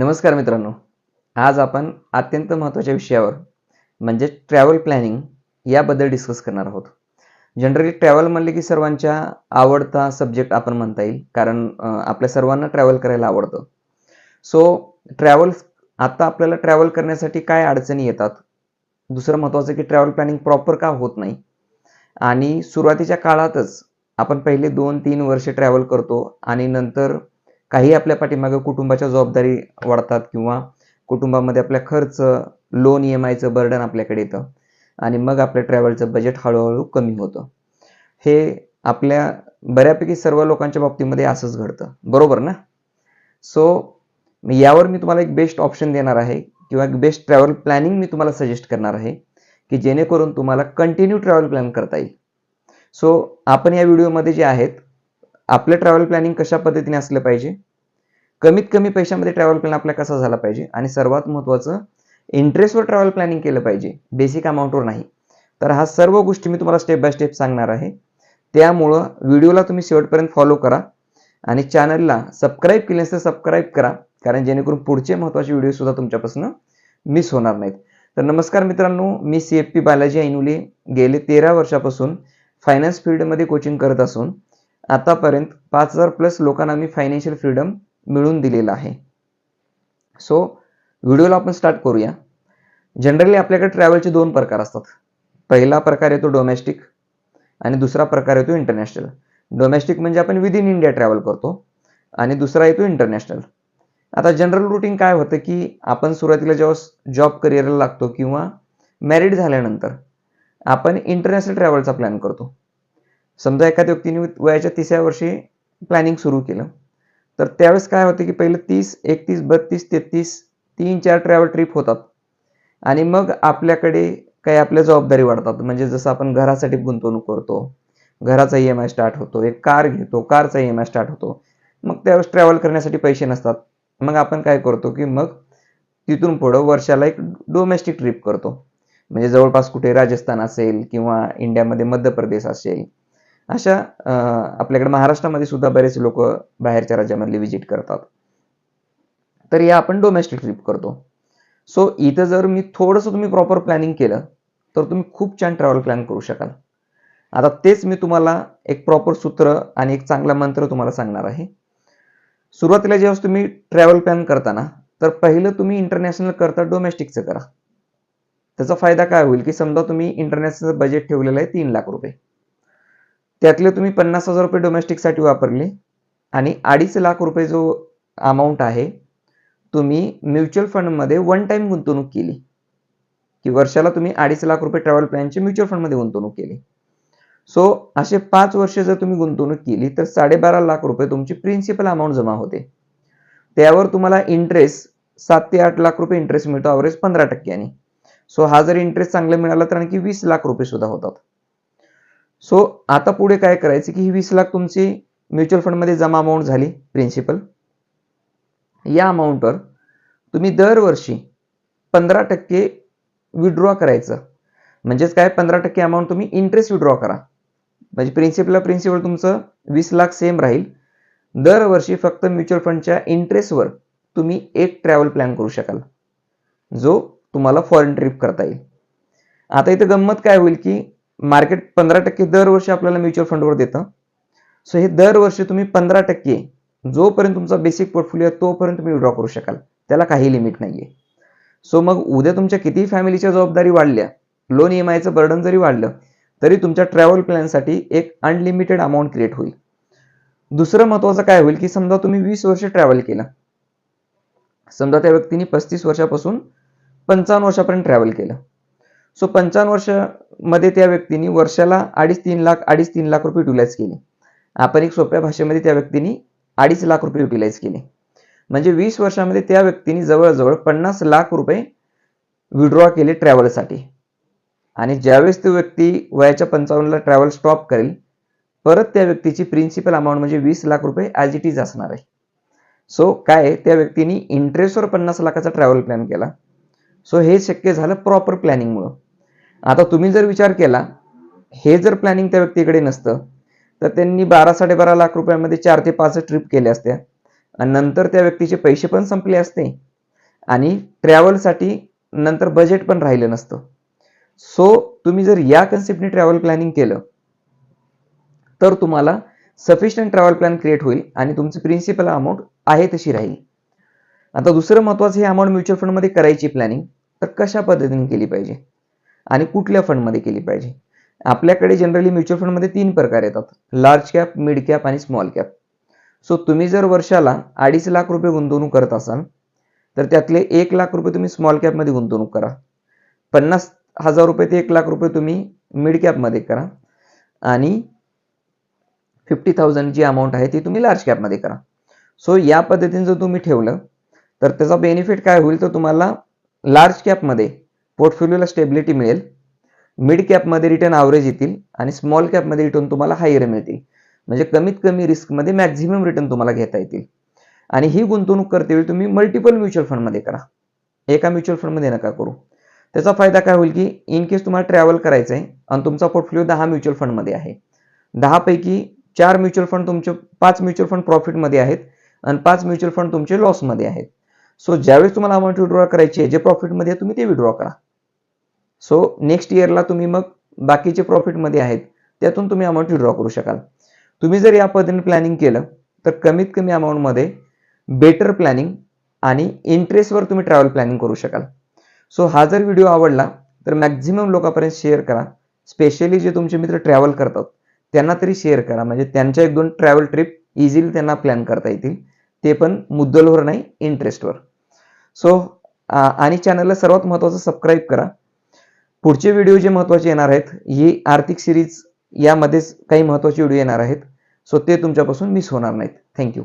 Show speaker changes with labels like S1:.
S1: नमस्कार मित्रांनो. आज आपण अत्यंत महत्त्वाच्या विषयावर म्हणजे ट्रॅव्हल प्लॅनिंग याबद्दल डिस्कस करणार आहोत. जनरली ट्रॅव्हल म्हणले की सर्वांच्या आवडता सब्जेक्ट आपण म्हणता येईल कारण आपल्या सर्वांना ट्रॅव्हल करायला आवडतं. सो ट्रॅव्हल आता आपल्याला ट्रॅव्हल करण्यासाठी काय अडचणी येतात? दुसरं महत्त्वाचं की ट्रॅव्हल प्लॅनिंग प्रॉपर का होत नाही? आणि सुरुवातीच्या काळातच आपण पहिले दोन तीन वर्ष ट्रॅव्हल करतो आणि नंतर काही आपल्या पाठीमागे कुटुंबाच्या जबाबदारी वाढतात किंवा कुटुंबामध्ये आपल्या खर्च लोन ई एम आयचं बर्डन आपल्याकडे येतं आणि मग आपल्या ट्रॅव्हलचं बजेट हळूहळू कमी होतं. हे आपल्या बऱ्यापैकी सर्व लोकांच्या बाबतीमध्ये असंच घडतं. बरोबर ना? सो यावर मी तुम्हाला एक बेस्ट ऑप्शन देणार आहे किंवा एक बेस्ट ट्रॅव्हल प्लॅनिंग मी तुम्हाला सजेस्ट करणार आहे की जेणेकरून तुम्हाला कंटिन्यू ट्रॅव्हल प्लॅन करता येईल. सो आपण या व्हिडिओमध्ये जे आहेत आपलं ट्रॅव्हल प्लॅनिंग कशा पद्धतीने असलं पाहिजे? कमीत कमी पैशामध्ये ट्रॅव्हल प्लॅन आपला कसा झाला पाहिजे? आणि सर्वात महत्त्वाचं इंटरेस्टवर ट्रॅव्हल प्लॅनिंग केलं पाहिजे बेसिक अमाऊंटवर नाही. तर हा सर्व गोष्टी मी तुम्हाला स्टेप बाय स्टेप सांगणार आहे. त्यामुळं व्हिडिओला तुम्ही शेवटपर्यंत फॉलो करा आणि चॅनलला सबस्क्राईब केले तर सबस्क्राईब करा कारण जेणेकरून पुढचे महत्त्वाचे व्हिडिओसुद्धा तुमच्यापासून मिस होणार नाहीत. तर नमस्कार मित्रांनो मी C F P Balaji Ainule. गेले तेरा वर्षापासून फायनान्स फील्डमध्ये कोचिंग करत असून आतापर्यंत पाच हजार प्लस लोकांना मी फायनान्शियल फ्रीडम मिळवून दिलेलं आहे. सो व्हिडिओला आपण स्टार्ट करूया. जनरली आपल्याकडे ट्रॅव्हलचे दोन प्रकार असतात. पहिला प्रकार येतो डोमेस्टिक आणि दुसरा प्रकार येतो इंटरनॅशनल डोमेस्टिक म्हणजे आपण विदिन इंडिया ट्रॅव्हल करतो आणि दुसरा येतो इंटरनॅशनल आता जनरल रुटीन काय होतं की आपण सुरुवातीला जेव्हा जॉब करिअरला लागतो किंवा मॅरिड झाल्यानंतर आपण इंटरनॅशनल ट्रॅव्हलचा प्लॅन करतो. समजा एखाद्या व्यक्तीने वयाच्या तिसऱ्या वर्षी प्लॅनिंग सुरू केलं. तर त्यावेळेस काय होतं की पहिलं तीस एकतीस बत्तीस तेहतीस तीन चार ट्रॅव्हल ट्रिप होतात. आणि मग आपल्याकडे काही आपल्या जबाबदारी वाढतात. म्हणजे जसं आपण घरासाठी गुंतवणूक करतो घराचा ई एम आय स्टार्ट होतो एक कार घेतो कारचा ई एम आय स्टार्ट होतो. मग त्यावेळेस ट्रॅव्हल करण्यासाठी पैसे नसतात. मग आपण काय करतो की मग तिथून पुढं वर्षाला एक डोमेस्टिक ट्रिप करतो. म्हणजे जवळपास कुठे राजस्थान असेल किंवा इंडियामध्ये मध्य प्रदेश असेल अशा आपल्याकडे महाराष्ट्रामध्ये सुद्धा बरेच लोक बाहेरच्या राज्यामधले व्हिजिट करतात. तर या आपण डोमेस्टिक ट्रिप करतो. सो इथं जर मी थोडंसं तुम्ही प्रॉपर प्लॅनिंग केलं तर तुम्ही खूप छान ट्रॅव्हल प्लॅन करू शकाल. आता तेच मी तुम्हाला एक प्रॉपर सूत्र आणि एक चांगला मंत्र तुम्हाला सांगणार आहे. सुरुवातीला जेव्हा तुम्ही ट्रॅव्हल प्लॅन करताना तर पहिलं तुम्ही इंटरनॅशनल करता डोमेस्टिकचं करा. त्याचा फायदा काय होईल की समजा तुम्ही इंटरनॅशनल बजेट ठेवलेलं आहे तीन लाख रुपये. त्यातले तुम्ही पन्नास हजार रुपये डोमेस्टिकसाठी वापरले आणि अडीच लाख रुपये जो अमाऊंट आहे तुम्ही म्युच्युअल फंडमध्ये वन टाईम गुंतवणूक केली. की वर्षाला तुम्ही अडीच लाख रुपये ट्रॅव्हल प्लॅनची म्युच्युअल फंडमध्ये गुंतवणूक केली. सो असे पाच वर्ष जर तुम्ही गुंतवणूक केली तर साडेबारा लाख रुपये तुमची प्रिन्सिपल अमाऊंट जमा होते. त्यावर तुम्हाला इंटरेस्ट सात ते आठ लाख रुपये इंटरेस्ट मिळतो अवरेज पंधरा टक्क्यांनी. सो हा जर इंटरेस्ट चांगला मिळाला तर आणखी वीस लाख रुपये सुद्धा होतात. सो आता पुढे काय करायचं की ही वीस लाख तुमची म्युच्युअल फंडमध्ये जमा अमाऊंट झाली प्रिन्सिपल या अमाऊंटवर तुम्ही दरवर्षी पंधरा टक्के विड्रॉ करायचं. म्हणजेच काय? पंधरा टक्के अमाऊंट तुम्ही इंटरेस्ट विड्रॉ करा. म्हणजे प्रिन्सिपलला प्रिन्सिपल तुमचं वीस लाख सेम राहील. दरवर्षी फक्त म्युच्युअल फंडच्या इंटरेस्टवर तुम्ही एक ट्रॅव्हल प्लॅन करू शकाल. जो तुम्हाला फॉरेन ट्रिप करता येईल. आता इथं गंमत काय होईल की मार्केट पंधरा टक्के दरवर्षी आपल्याला म्युच्युअल फंडवर देतं. सो हे दरवर्षी तुम्ही पंधरा टक्के जोपर्यंत तुमचा बेसिक पोर्टफोलिओ आहे तोपर्यंत तुम्ही विड्रॉ करू शकाल. त्याला काही लिमिट नाहीये. सो मग उद्या तुमच्या किती फॅमिलीच्या जबाबदारी वाढल्या लोन ई एम आयचं बर्डन जरी वाढलं तरी तुमच्या ट्रॅव्हल प्लॅनसाठी एक अनलिमिटेड अमाऊंट क्रिएट होईल. दुसरं महत्वाचं काय होईल की समजा तुम्ही वीस वर्ष ट्रॅव्हल केलं. समजा त्या व्यक्तीने पस्तीस वर्षापासून पंचावन्न वर्षापर्यंत ट्रॅव्हल केलं. सो पंचावन्न वर्षामध्ये त्या व्यक्तीने वर्षाला अडीच तीन लाख अडीच तीन लाख रुपये युटिलाइज केले. आपण एक सोप्या भाषेमध्ये त्या व्यक्तीने अडीच लाख रुपये युटिलाइज केले. म्हणजे वीस वर्षामध्ये त्या व्यक्तीने जवळजवळ पन्नास लाख रुपये विड्रॉ केले ट्रॅव्हलसाठी आणि ज्यावेळेस तो व्यक्ती वयाच्या पंचावन्नला ट्रॅव्हल स्टॉप करेल परत त्या व्यक्तीची प्रिन्सिपल अमाऊंट म्हणजे वीस लाख रुपये ॲज इट इज असणार आहे. सो काय आहे, त्या व्यक्तीने इंटरेस्टवर पन्नास लाखाचा ट्रॅव्हल प्लॅन केला. सो हे शक्य झालं प्रॉपर प्लॅनिंगमुळं आता तुम्ही जर विचार केला हे जर प्लॅनिंग त्या व्यक्तीकडे नसतं तर त्यांनी बारा साडेबारा लाख रुपयामध्ये चार ते पाच ट्रिप केल्या असत्या. आणि नंतर त्या व्यक्तीचे पैसे पण संपले असते. आणि ट्रॅव्हलसाठी नंतर बजेट पण राहिलं नसतं. सो तुम्ही जर या कन्सेप्टने ट्रॅव्हल प्लॅनिंग केलं तर तुम्हाला सफिशियंट ट्रॅव्हल प्लॅन क्रिएट होईल आणि तुमचं प्रिन्सिपल अमाऊंट आहे तशी राहील. आता दुसरं महत्त्वाचं हे अमाऊंट म्युच्युअल फंडमध्ये करायची प्लॅनिंग तर कशा पद्धतीने केली पाहिजे? आणि कुठल्या फंडमध्ये केली पाहिजे? आपल्याकडे जनरली म्युच्युअल फंडमध्ये तीन प्रकार येतात. लार्ज कॅप मिड कॅप आणि स्मॉल कॅप सो तुम्ही जर वर्षाला अडीच लाख रुपये गुंतवणूक करत असाल तर त्यातले एक लाख रुपये तुम्ही स्मॉल कॅपमध्ये गुंतवणूक करा. पन्नास हजार रुपये ते एक लाख रुपये तुम्ही मिड कॅपमध्ये करा. आणि फिफ्टी थाउजंड जी अमाऊंट आहे ती तुम्ही लार्ज कॅपमध्ये करा. सो या पद्धतीने जर तुम्ही ठेवलं तर त्याचा बेनिफिट काय होईल? तर तुम्हाला लार्ज कॅपमध्ये पोर्टफोलिओला स्टेबिलिटी मिळेल. मिड कॅपमध्ये रिटर्न ॲव्हरेज येतील आणि स्मॉल कॅपमध्ये रिटर्न तुम्हाला हायर मिळतील. म्हणजे कमीत कमी रिस्कमध्ये मॅक्झिमम रिटर्न तुम्हाला घेता येतील. आणि ही गुंतवणूक करते वेळी तुम्ही मल्टिपल म्युच्युअल फंडमध्ये करा. एका म्युच्युअल फंडमध्ये नका करू. त्याचा फायदा काय होईल की इन केस तुम्हाला ट्रॅव्हल करायचं आहे आणि तुमचा पोर्टफोलिओ दहा म्युच्युअल फंडमध्ये आहे. दहापैकी चार म्युच्युअल फंड तुमचे पाच म्युच्युअल फंड प्रॉफिटमध्ये आहेत आणि पाच म्युच्युअल फंड तुमचे लॉसमध्ये आहेत. सो ज्यावेळेस तुम्हाला अमाऊंट विड्रॉ करायची आहे जे प्रॉफिटमध्ये आहे तुम्ही ते विड्रॉ करा. सो नेक्स्ट इयरला तुम्ही मग बाकीचे प्रॉफिटमध्ये आहेत त्यातून तुम्ही अमाऊंट विड्रॉ करू शकाल. तुम्ही जर या पद्धतीने प्लॅनिंग केलं तर कमीत कमी अमाऊंटमध्ये बेटर प्लॅनिंग आणि इंटरेस्टवर तुम्ही ट्रॅव्हल प्लॅनिंग करू शकाल. सो हा जर व्हिडिओ आवडला तर मॅक्झिमम लोकांपर्यंत शेअर करा. स्पेशली जे तुमचे मित्र ट्रॅव्हल करतात त्यांना तरी शेअर करा. म्हणजे त्यांच्या एक दोन ट्रॅव्हल ट्रिप इझिली त्यांना प्लॅन करता येतील. ते पण मुद्दलवर नाही इंटरेस्टवर सो आणि चॅनलला सर्वात महत्त्वाचं सबस्क्राईब करा. पुढचे व्हिडिओ जे महत्त्वाचे येणार आहेत ही आर्थिक सिरीज यामध्येच काही महत्त्वाचे व्हिडिओ येणार आहेत. सो ते तुमच्यापासून मिस होणार नाहीत. थँक्यू